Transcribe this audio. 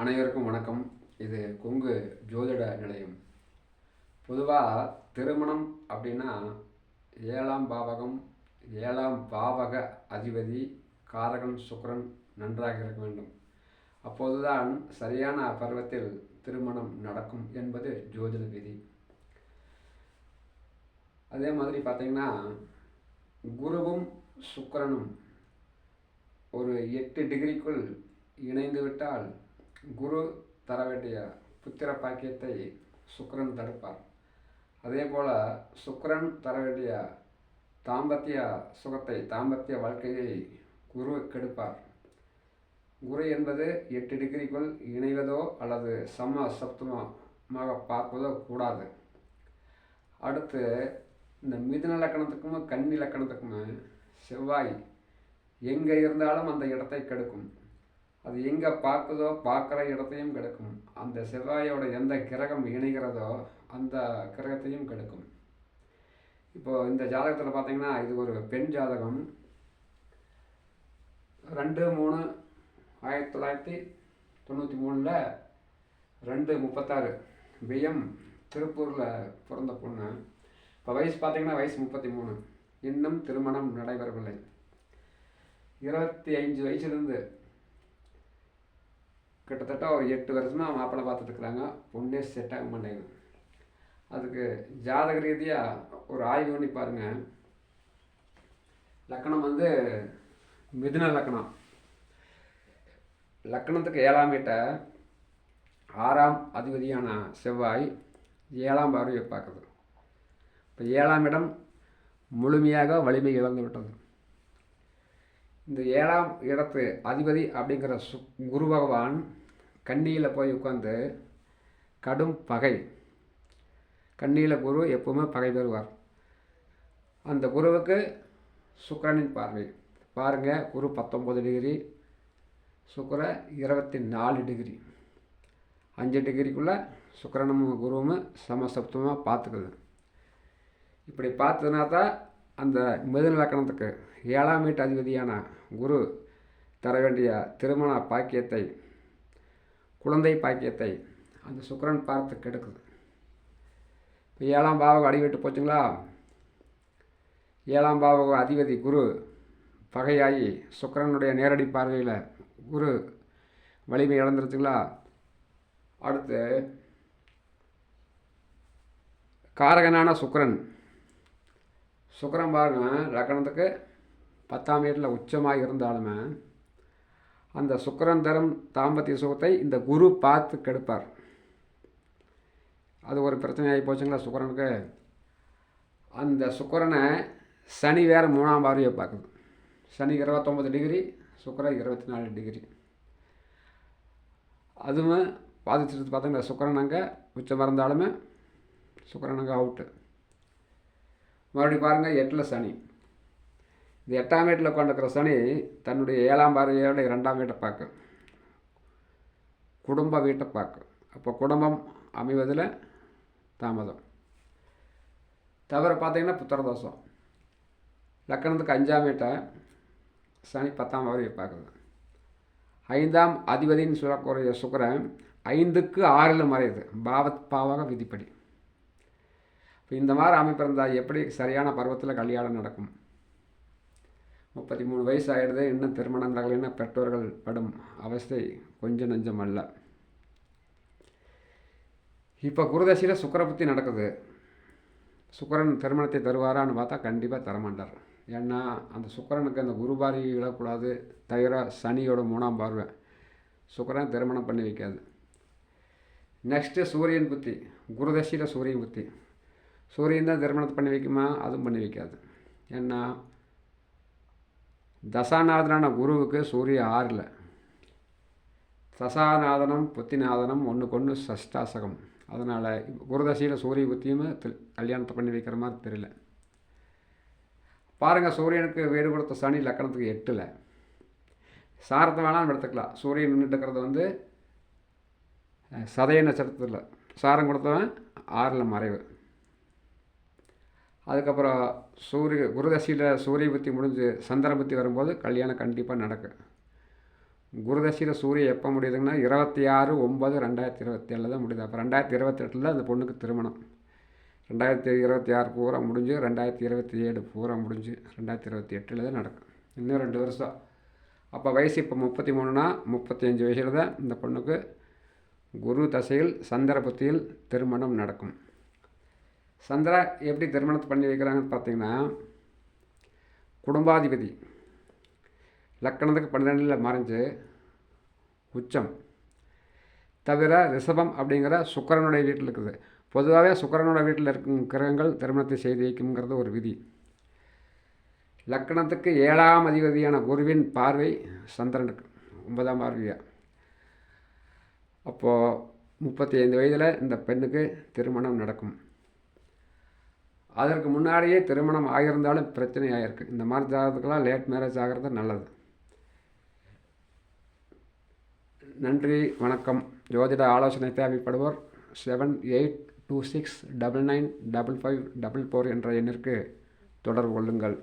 அனைவருக்கும் வணக்கம். இது கொங்கு ஜோதிட நிலையம். பொதுவாக திருமணம் அப்படின்னா ஏழாம் பாவகம் ஏழாம் பாவக அதிபதி காரகன் சுக்கரன் நன்றாக இருக்க வேண்டும். அப்போதுதான் சரியான பருவத்தில் திருமணம் நடக்கும் என்பது ஜோதிட விதி. அதே மாதிரி பார்த்தீங்கன்னா குருவும் சுக்கரனும் ஒரு எட்டு டிகிரிக்குள் இணைந்து விட்டால் குரு தர வேண்டிய புத்திர பாக்கியத்தை சுக்கரன் தடுப்பார். அதே போல் சுக்கரன் தர வேண்டிய தாம்பத்திய சுகத்தை தாம்பத்திய வாழ்க்கையை குரு கெடுப்பார். குரு என்பது எட்டு டிகிரிக்குள் இணைவதோ அல்லது சம சப்தமாக பார்ப்பதோ கூடாது. அடுத்து இந்த மிதுன லக்கணத்துக்கும் கன்னி லக்கணத்துக்கும் செவ்வாய் எங்கே இருந்தாலும் அந்த இடத்தை கெடுக்கும். அது எங்கே பார்க்குதோ பார்க்குற இடத்தையும் கெடுக்கும். அந்த செவ்வாயோட எந்த கிரகம் இணைகிறதோ அந்த கிரகத்தையும் கெடுக்கும். இப்போ இந்த ஜாதகத்தில் பார்த்தீங்கன்னா இது ஒரு பெண் ஜாதகம். ரெண்டு மூணு ஆயிரத்தி தொள்ளாயிரத்தி தொண்ணூற்றி மூணில் ரெண்டு முப்பத்தாறு. பிஎம் திருப்பூரில் பிறந்த பொண்ணு. இப்போ வயசு பார்த்தீங்கன்னா வயசு முப்பத்தி மூணு. இன்னும் திருமணம் நடைபெறவில்லை. இருபத்தி அஞ்சு வயசுலேருந்து கிட்டத்தட்ட ஒரு எட்டு வருஷமாக மாப்பிள்ளை பார்த்துட்டு இருக்கிறாங்க பொண்ணே செட் ஆக மாட்டேங்குது. அதுக்கு ஜாதக ரீதியாக ஒரு ஆய்வு பண்ணி பாருங்கள் லக்கணம் வந்து மிதுன லக்கணம். லக்கணத்துக்கு ஏழாம் வீட்டை ஆறாம் அதிபதியான செவ்வாய் ஏழாம் பார்வையை பார்க்குது. இப்போ ஏழாம் இடம் முழுமையாக வலிமை இழந்து விட்டது. இந்த ஏழாம் இடத்து அதிபதி அப்படிங்கிற சு குரு பகவான் கண்ணியில் போய் உட்காந்து கடும் பகை. கண்ணியில் குரு எப்பவுமே பகை பெறுவார். அந்த குருவுக்கு சுக்கரனின் பார்வை. பாருங்கள் குரு பத்தொம்பது டிகிரி சுக்கர இருபத்தி நாலு டிகிரி. அஞ்சு டிகிரிக்குள்ளே சுக்கரனும் குருவும் சமசப்தமாக பார்த்துக்குது. இப்படி பார்த்ததுனா தான் அந்த மிதுநிலக்கணத்துக்கு ஏழாம் வீட்டு அதிபதியான குரு தர வேண்டிய திருமண பாக்கியத்தை குழந்தை பாக்கியத்தை அந்த சுக்கரன் பார்த்து கெடுக்குது. இப்போ ஏழாம் பாவகம் அடிவிட்டு போச்சுங்களா? ஏழாம் பாவக அதிபதி குரு பகையாகி சுக்கரனுடைய நேரடி பார்வையில் குரு வலிமை இழந்துருச்சுங்களா? அடுத்து காரகனான சுக்கரன். சுக்கரன் பாருங்க லக்கணத்துக்கு பத்தாம் வீட்டில் உச்சமாக இருந்தாலுமே அந்த சுக்கரன் தரும் தாம்பத்திய சுகத்தை இந்த குரு பார்த்து கெடுப்பார். அது ஒரு பிரச்சனையாகி போச்சுங்களா சுக்கரனுக்கு? அந்த சுக்கரனை சனி வேறு மூணாம் பார்வையை பார்க்குது. சனி இருபத்தொம்பது டிகிரி சுக்கரன் இருபத்தி நாலு டிகிரி. அதுவும் பாதிச்சுட்டு பார்த்தீங்கன்னா சுக்கரன் அங்கே உச்சம் இருந்தாலுமே சுக்கரன் அங்கே அவுட்டு மறுபடியும் பாருங்கள் எட்டில் சனி. இது எட்டாம் வீட்டில் கொண்டிருக்கிற சனி தன்னுடைய ஏழாம் பார்வையோட இரண்டாம் வீட்டை பார்க்கும். குடும்ப வீட்டை பார்க்கும். அப்போ குடும்பம் அமைவதில் தாமதம். தவிர பார்த்தீங்கன்னா புத்திரதோஷம் லக்கணத்துக்கு அஞ்சாம் வீட்டை சனி பத்தாம் பார்வையை பார்க்குது. ஐந்தாம் அதிபதின்னு சொல்லக்கூடிய சுக்கரன் ஐந்துக்கு ஆறில் மறையுது. பாவத் பாவக விதிப்படி. இப்போ இந்த மாதிரி அமைப்பு இருந்தால் எப்படி சரியான பருவத்தில் கல்யாணம் நடக்கும்? முப்பத்தி மூணு வயசு ஆகிடுது இன்னும் திருமணம் நடக்கலைன்னா பெற்றோர்கள் படும் அவஸ்தை கொஞ்சம் நஞ்சம் அல்ல. இப்போ குருதசையில் சுக்கரபுத்தி நடக்குது. சுக்கரன் திருமணத்தை தருவாரான்னு பார்த்தா கண்டிப்பாக தரமாட்டார். ஏன்னா அந்த சுக்கரனுக்கு அந்த குரு பார்வை விழக்கூடாது தவிர சனியோட மூணாம் பார்வை. சுக்கரன் திருமணம் பண்ணி வைக்காது. நெக்ஸ்ட்டு சூரியன் புத்தி. குருதசையில் சூரியன் புத்தி. சூரியன் தான் திருமணத்தை பண்ணி வைக்குமா? அதுவும் பண்ணி வைக்காது. ஏன்னா தசாநாதனான குருவுக்கு சூரிய ஆறில். தசாநாதனம் புத்திநாதனம் ஒன்றுக்கு ஒன்று சஷ்டாசகம். அதனால் குருதசையில் சூரிய புத்தியும் கல்யாணத்தை பண்ணி வைக்கிற மாதிரி தெரியல. பாருங்கள் சூரியனுக்கு வீடு கொடுத்த சனி லக்கணத்துக்கு எட்டில். சாரத்தை வேணாலும் எடுத்துக்கலாம். சூரியன் நின்றுட்டு இருக்கிறது வந்து சதய நட்சத்திரத்தில். சாரம் கொடுத்தவன் ஆறில் மறைவு. அதுக்கப்புறம் சூரிய குருதசையில் சூரிய புத்தி முடிஞ்சு சந்திர புத்தி வரும்போது கல்யாணம் கண்டிப்பாக நடக்கும். குருதசையில் சூரியன் எப்போ முடியுதுங்கன்னா இருபத்தி ஆறு ஒம்பது ரெண்டாயிரத்தி இருபத்தி ஏழில் தான் முடியுது. அப்போ ரெண்டாயிரத்தி இருபத்தெட்டில் அந்த பொண்ணுக்கு திருமணம். ரெண்டாயிரத்தி இருபத்தி ஆறு பூரா முடிஞ்சு ரெண்டாயிரத்தி இருபத்தி ஏழு பூரா முடிஞ்சு ரெண்டாயிரத்தி இருபத்தி எட்டில் தான் நடக்கும். இன்னும் ரெண்டு வருஷம். அப்போ வயசு இப்போ முப்பத்தி மூணுனா முப்பத்தி அஞ்சு வயசில் தான் இந்த பொண்ணுக்கு குரு தசையில் சந்திர புத்தியில் திருமணம் நடக்கும். சந்திரா எப்படி திருமணத்தை பண்ணி வைக்கிறாங்கன்னு பார்த்தீங்கன்னா குடும்பாதிபதி. லக்கணத்துக்கு பன்னிரெண்டில் மறைஞ்சு உச்சம். தவிர ரிஷபம் அப்படிங்கிற சுக்கரனுடைய வீட்டில் இருக்குது. பொதுவாகவே சுக்கரனோட வீட்டில் இருக்கும் கிரகங்கள் திருமணத்தை செய்து வைக்குங்கிறது ஒரு விதி. லக்கணத்துக்கு ஏழாம் அதிபதியான குருவின் பார்வை சந்திரனுக்கு ஒன்பதாம் பார்வையாக அப்போது முப்பத்தி ஐந்து வயதில் இந்த பெண்ணுக்கு திருமணம் நடக்கும். அதற்கு முன்னாடியே திருமணம் ஆகியிருந்தாலும் பிரச்சனை ஆகிருக்கு இந்த மாதிரி ஜாதகத்துக்கெல்லாம் லேட் மேரேஜ் ஆகிறது நல்லது. நன்றி வணக்கம். ஜோதிட ஆலோசனை தேவைப்படுவோர் seven eight two six double nine double five double four என்ற எண்ணிற்கு தொடர்பு கொள்ளுங்கள்.